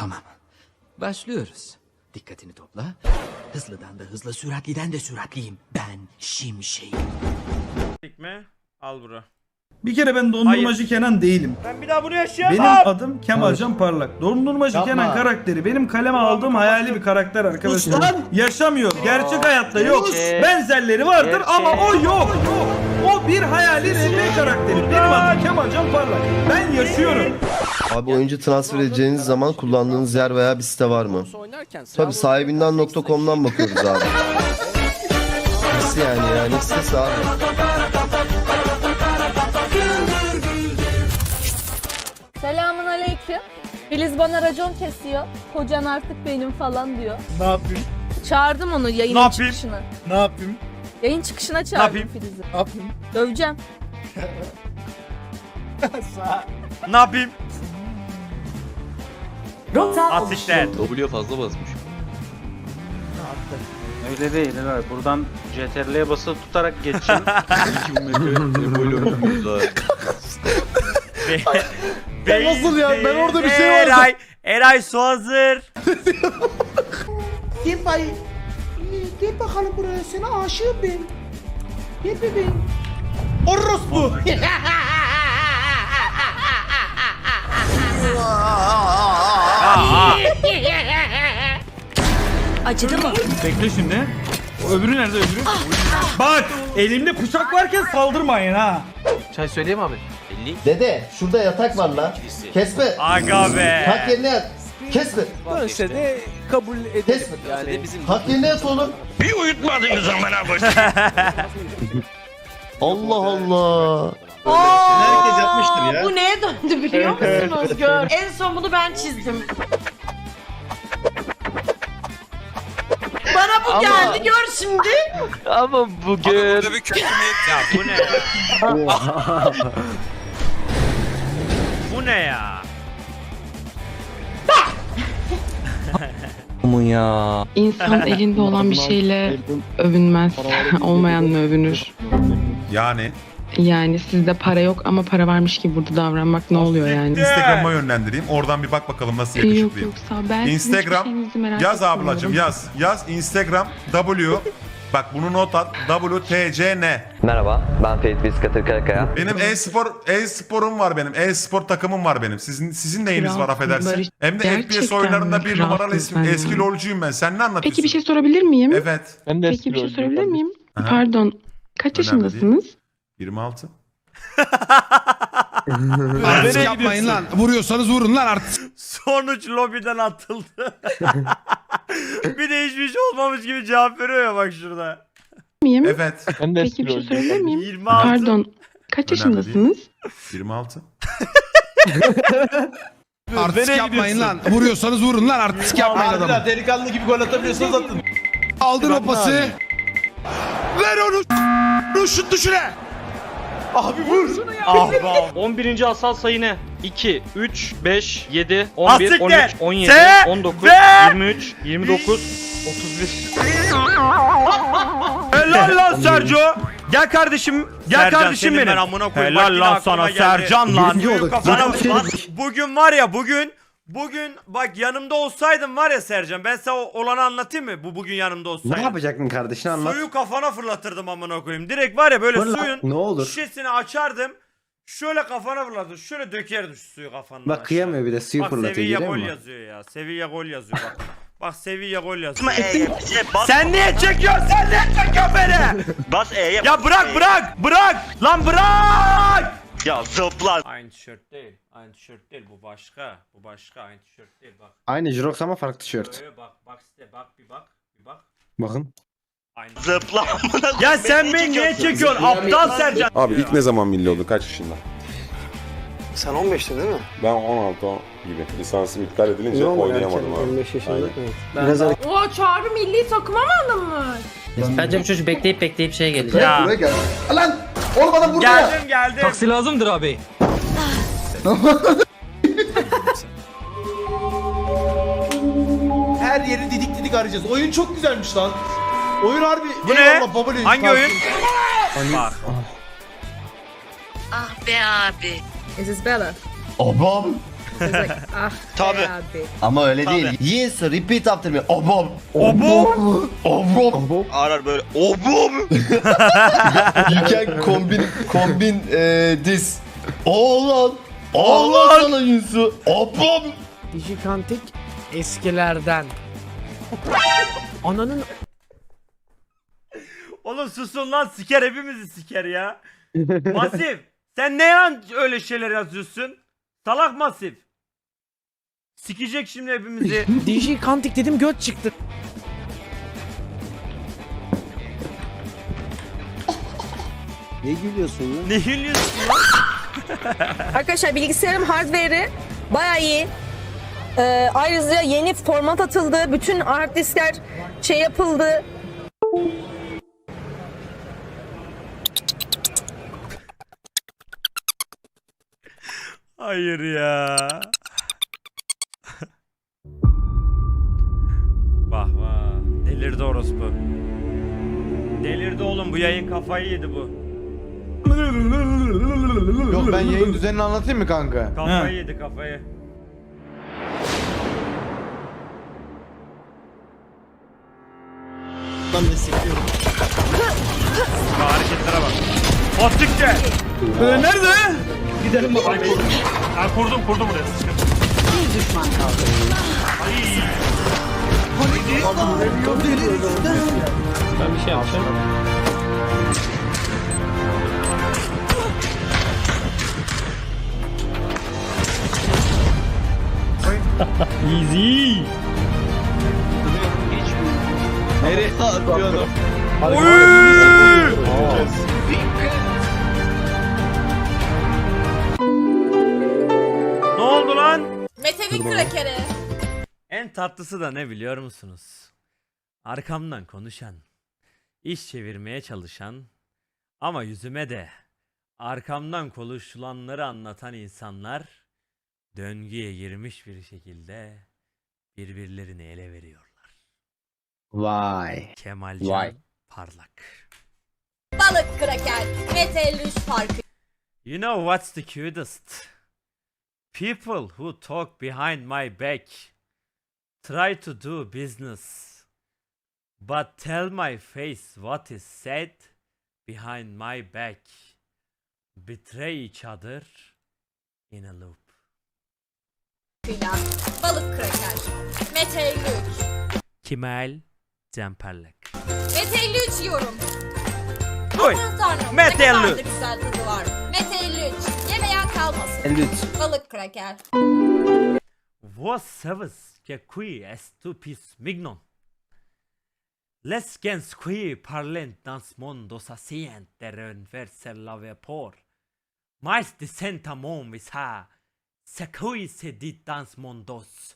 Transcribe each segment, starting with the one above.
Tamam. Başlıyoruz. Dikkatini topla. Hızlıdan da hızlı, süratliden de süratliyim. Ben Şimşek. mi? Al bura. Bir kere ben dondurmacı Kenan değilim. Ben bir daha bunu yaşayamam. Benim adım Kemalcan Parlak. Dondurmacı Kenan karakteri benim kaleme aldığım hayali bir karakter arkadaşlar. Yaşamıyor. Gerçek hayatta yok. Benzerleri vardır ama o yok. O bir hayali RP karakteri. Benim adım Kemalcan Parlak. Ben yaşıyorum. Abi oyuncu transfer edeceğiniz zaman kullandığınız yer veya bir site var mı? Tabi sahibinden.com'dan bakıyoruz abi. Nasıl yani ya? Ne sitesi abi? Selamun aleyküm. Filiz bana racon kesiyor. Kocan artık benim falan diyor. Ne yapayım? Çağırdım onu yayın Ne yapayım? çıkışına. Ne yapayım? Yayın çıkışına çağırdım yapayım? Filiz'i. Ne yapayım? Döveceğim. Sağ. Ne yapayım? Asistan. W fazla basmış. Öyle değil Eray. Buradan CTRL'ye basılı tutarak geçeceğim. 2000 metre böyle oynuyoruz ha. Be- nasıl ya? Ben orada bir şey vardı. Eray, Eray su hazır. Gel bay. Gel bakalım buraya. Sana aşığım ben. Gel bebeğim. Orospu. Acıdı mı? Bekle şimdi. O öbürü nerede öbürü? Bak elimde bıçak varken saldırmayın ha. Çay söyleyeyim abi. Dede şurada yatak var lan. Kesme. aga be. Kalk yerine yat. Kesme. Dönse de kabul edelim. Kesme. Yani yerine yat oğlum. Bir uyutmadınız amına Allah Allah. Herkes yapmıştır ya. Bu neye döndü biliyor musunuz? Gör. en son bunu ben çizdim. Bana bu geldi gör şimdi. ama bugün Ya bu ne ya? bu ne ya? İnsan elinde olan bir şeyle övünmez. Olmayanla övünür. Yani Yani sizde para yok ama para varmış gibi burada davranmak ne oluyor yani? Instagram'a yönlendireyim. Oradan bir bak bakalım nasıl Yok yakışıklıyım. yoksa ben sizin Instagram, şeyinizi merak Yaz etmiyorum. ablacım yaz. Yaz Instagram W. Bak bunu not at. WTCN. Merhaba ben Ferit Biskatır Karakaya. Benim e-spor e-sporum var benim. E-spor takımım var benim. Sizin sizin neyiniz var affedersin. Hem de FPS gerçekten oyunlarında mi? bir numaralı eski, sen eski ya. lolcuyum ben. Sen ne anlatıyorsun? Peki bir şey sorabilir miyim? Evet. ben de Peki bir şey sorabilir miyim? Aha. Pardon. Kaç Önemli yaşındasınız? 26. Nereye yapmayın lan. Vuruyorsanız vurun lan artık. Sonuç lobiden atıldı. bir de hiçbir şey olmamış gibi cevap veriyor ya bak şurada. Miyim? Evet. Ben de Peki bir şey sorabilir miyim? 26. Pardon. Kaç Önemli yaşındasınız? 26. Artık yapmayın lan. Vuruyorsanız vurun lan artık yapmayın adamı. Delikanlı gibi gol atabiliyorsanız atın. Aldın o pası. Ver onu. Onu şut düşüre. Abi vur. Ah be. 11. asal sayı ne? 2, 3, 5, 7, 11, Asiktir. 13, 17, Se- 19, ve- 23, 29, 31. Helal lan Sergio. Gel kardeşim. Gel kardeşim benim. Helal lan sana Sercan lan. Bak. Bugün var ya bugün Bugün bak yanımda olsaydın var ya Sercan ben sana o- olanı anlatayım mı? Bu bugün yanımda olsaydın. yapacaktın kardeşin anlat. Suyu kafana fırlatırdım amına koyayım. Direkt var ya böyle Fırlat, suyun ne olur. şişesini açardım. Şöyle kafana fırlatırdım. Şöyle dökerdim şu suyu kafana. Bak kıyamıyor bir de suyu Bak fırlatıyor Sevilla gol musun? yazıyor ya. Sevilla gol yazıyor bak. Bak Sevilla gol yazıyor. Sen niye çekiyorsun? Sen niye çekiyorsun beni? Bas E'ye ya bırak bırak bırak. Lan bırak. Ya zıpla. Aynı tişört değil. Aynı tişört değil. Bu başka. Bu başka. Aynı tişört değil. Bak. Aynı Jirox ama farklı tişört. Böyle bak. Bak size bak bir bak. Bir bak. Bakın. Aynı. Zıpla. Ya sen beni niye çekiyorsun? Aptal Sercan. Abi ilk ne zaman milli oldun? Kaç yaşında? Sen 15'te değil mi? Ben 16 gibi. Lisansım iptal edilince oynayamadım abi. 15 yaşında. Biraz O çağrı milli takıma mı alınmış? Bence bu çocuk bekleyip bekleyip şey gelecek. Ya. Buraya gel. Lan! Oğlum adam burada ya. Geldim geldim. lazımdır abi. Her yeri didik didik arayacağız. Oyun çok güzelmiş lan. Oyun harbi. Bu ne? eyvallah, baba ne? Hangi oyun? Bak. Ah be abi. Is this Bella? Abam. Ah Tabii. abi. Ama öyle değil. Yes repeat after me. Obom. Obo. Obom. Arar böyle. Obum. You can combine, combine eh, this. Oğlan. Oğlan. Sana Yunsu. Obom. Dijikantik eskilerden. Ananın Oğlum susun lan siker hepimizi siker ya. Masif. Sen ne yan öyle şeyler yazıyorsun? Salak masif. Sikecek şimdi hepimizi. Dijikantik dedim göt çıktı. ne gülüyorsun lan? Arkadaşlar bilgisayarım hardware'i baya iyi. Ee, ayrıca yeni format atıldı. Bütün hard diskler şey yapıldı. Hayır ya. Delirdi orospu. Delirdi oğlum bu yayın kafayı yedi bu. Yok ben yayın düzenini anlatayım mı kanka? Kafayı Ha. yedi kafayı. Ben destekliyorum. Bak hareketlere bak. Otikçe. Ee, nerede? Ha, kurdum kurdum buraya. Ben bir şey yapacağım. Easy. Nereye atıyor adam? Tatlısı da ne biliyor musunuz? Arkamdan konuşan, iş çevirmeye çalışan ama yüzüme de arkamdan konuşulanları anlatan insanlar döngüye girmiş bir şekilde birbirlerini ele veriyorlar. Vay. Kemalcan Vay. Parlak. Balık kraker. Metellüş farkı. You know what's the cutest? People who talk behind my back try to do business, but tell my face what is said behind my back. Betray each other in a loop. Balık kraker. Metellüş. Kemal Cemperlek. Metellüş yiyorum. Oy! Aman tanrım. Metellüş. Ne kadar da güzel tadı var. Metellüş. Yemeyen kalmasın. Balık kraker. Vos savas que qui estupis mignon. Les gens qui parlent dans mon assient de renverser la vapor. Mais de sentamon visa. Se qui se dit dans mon dos.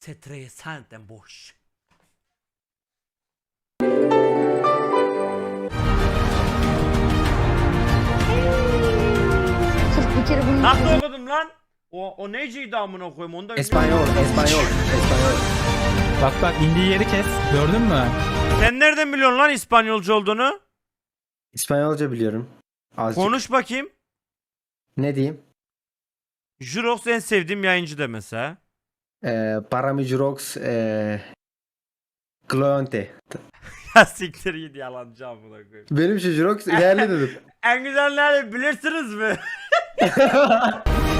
C'est très saint en bouche. Nasıl okudum lan? O, o neciydi amına koyayım onu da Espanyol, Espanyol, Espanyol. Bak bak indiği yeri kes. Gördün mü? Sen nereden biliyorsun lan İspanyolca olduğunu? İspanyolca biliyorum. Azıcık. Konuş bakayım. Ne diyeyim? Jurox en sevdiğim yayıncı de mesela. Ee, Paramijrox, ee, Cleonte. Ya siktir git yalancı amına koyayım. Benim şu Jirox değerli dedim. En güzelleri bilirsiniz mi?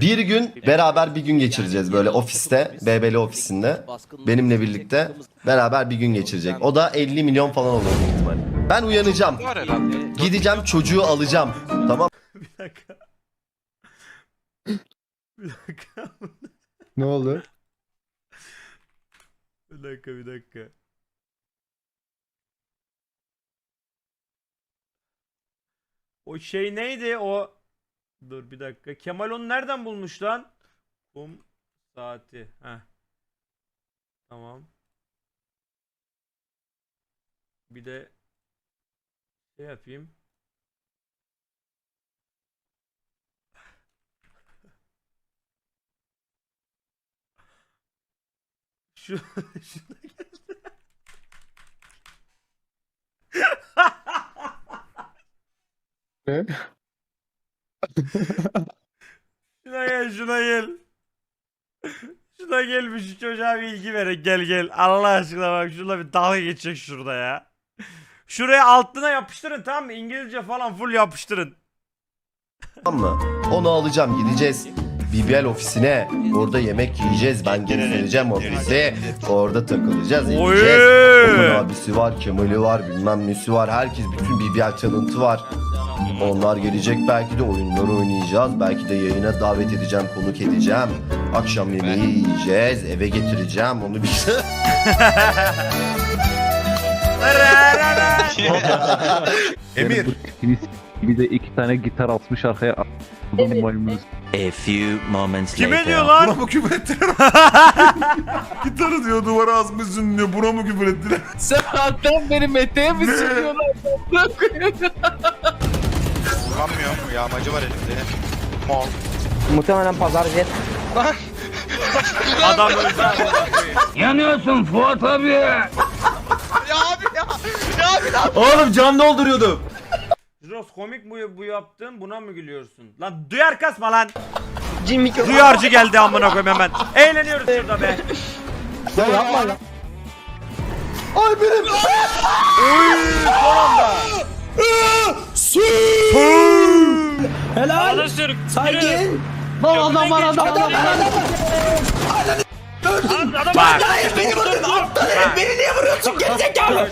Bir gün beraber bir gün geçireceğiz böyle ofiste, BBL ofisinde. Benimle birlikte beraber bir gün geçirecek. O da 50 milyon falan olur büyük ihtimalle. Ben uyanacağım. Gideceğim çocuğu alacağım. Tamam. Bir dakika. Bir dakika. Ne oldu? Bir dakika bir dakika. O şey neydi o? Dur bir dakika. Kemal onu nereden bulmuş lan? Kum saati. Heh. Tamam. Bir de şey yapayım. Şu şuna gel. Şuna gel şuna gel. Şuna gel bir şu çocuğa bir ilgi verek gel gel. Allah aşkına bak şuna bir dalga geçecek şurada ya. Şuraya altına yapıştırın tamam mı? İngilizce falan full yapıştırın. Tamam mı? Onu alacağım gideceğiz. BBL ofisine. Orada yemek yiyeceğiz. Ben göstereceğim ofisi. Orada takılacağız. Oy! Edeceğiz. Onun abisi var, Kemal'i var, bilmem nesi var. Herkes bütün BBL talentı var. Onlar gelecek belki de oyunları oynayacağız. Belki de yayına davet edeceğim, konuk edeceğim. Akşam yemeği yiyeceğiz, eve getireceğim. Onu bir Emir. Bir de iki tane gitar asmış arkaya. Evet. A few moments Kime diyor Buna lan? mı küfür ettiler? Gitarı diyor duvara asmışsın diyor. Buna mı küfür ettiler? Sen alttan beri Mete'ye mi sürüyorsun? Vuramıyor. Yağmacı var elimde. Mal. Muhtemelen pazar jet. Adam öldü. Yanıyorsun Fuat abi. Ya abi ya. Ya abi lan. Oğlum can dolduruyordum. Jiros komik bu, bu yaptığın buna mı gülüyorsun? Lan duyar kasma lan. Duyarcı geldi amına koyayım hemen. Eğleniyoruz şurada be. Ya yapma ya. Helal. Sakin. Bak adam var adam var. Bak. Beni vurdun aptal herif beni niye vuruyorsun gerizekalı?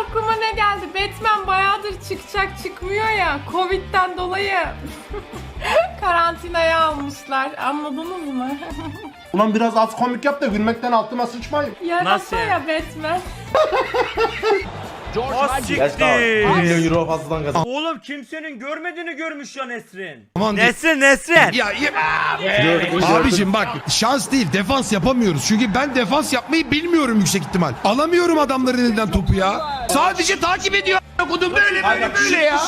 Aklıma ne geldi? Batman bayağıdır çıkacak çıkmıyor ya. Covid'den dolayı karantinaya almışlar. Anladınız mı? Ulan biraz az komik yap da gülmekten altıma sıçmayayım. Nasıl Yarasa yani? ya Batman. O siktir. Milyon euro fazladan kazan. Oğlum kimsenin görmediğini görmüş ya Nesrin. Nesrin Nesrin. Ya, Abicim bak şans değil defans yapamıyoruz. Çünkü ben defans yapmayı bilmiyorum yüksek ihtimal. Alamıyorum adamların elinden topu ya. Sadece takip ediyor. Kodum böyle böyle böyle ya.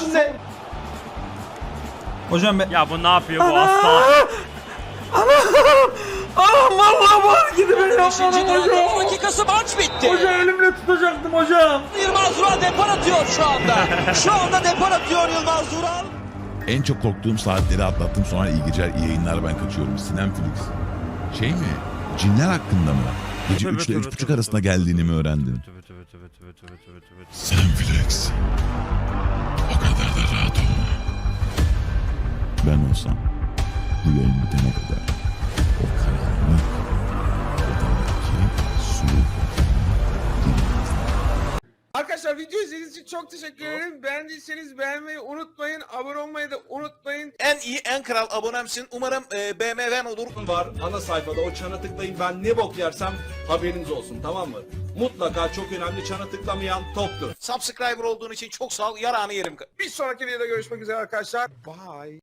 Hocam ben... Ya bu ne yapıyor bu hasta? Anam vallahi var gidi beni yapmadım hocam. dakikası maç bitti. Hocam elimle tutacaktım hocam. Yılmaz Vural depar atıyor şu anda. Şu anda depar atıyor Yılmaz Vural. En çok korktuğum saatleri atlattım sonra iyi geceler iyi yayınlar ben kaçıyorum. Sinem Felix. Şey mi? Cinler hakkında mı? Gece Tövbe 3 ile tövbe 3.30 tövbe arasında geldiğini mi tövbe. Sinem Felix. O kadar da rahat olma. Ben olsam bu yayın bitene kadar o karanlık odadaki su Arkadaşlar video izlediğiniz için çok teşekkür ederim. Beğendiyseniz beğenmeyi unutmayın. Abone olmayı da unutmayın. En iyi en kral abonemsin. Umarım e, BMW'n olur. var ana sayfada o çana tıklayın ben ne bok yersem haberiniz olsun tamam mı? Mutlaka çok önemli çana tıklamayan toptur. Subscriber olduğun için çok sağ ol. Yarağını yerim. Bir sonraki videoda görüşmek üzere arkadaşlar. Bye.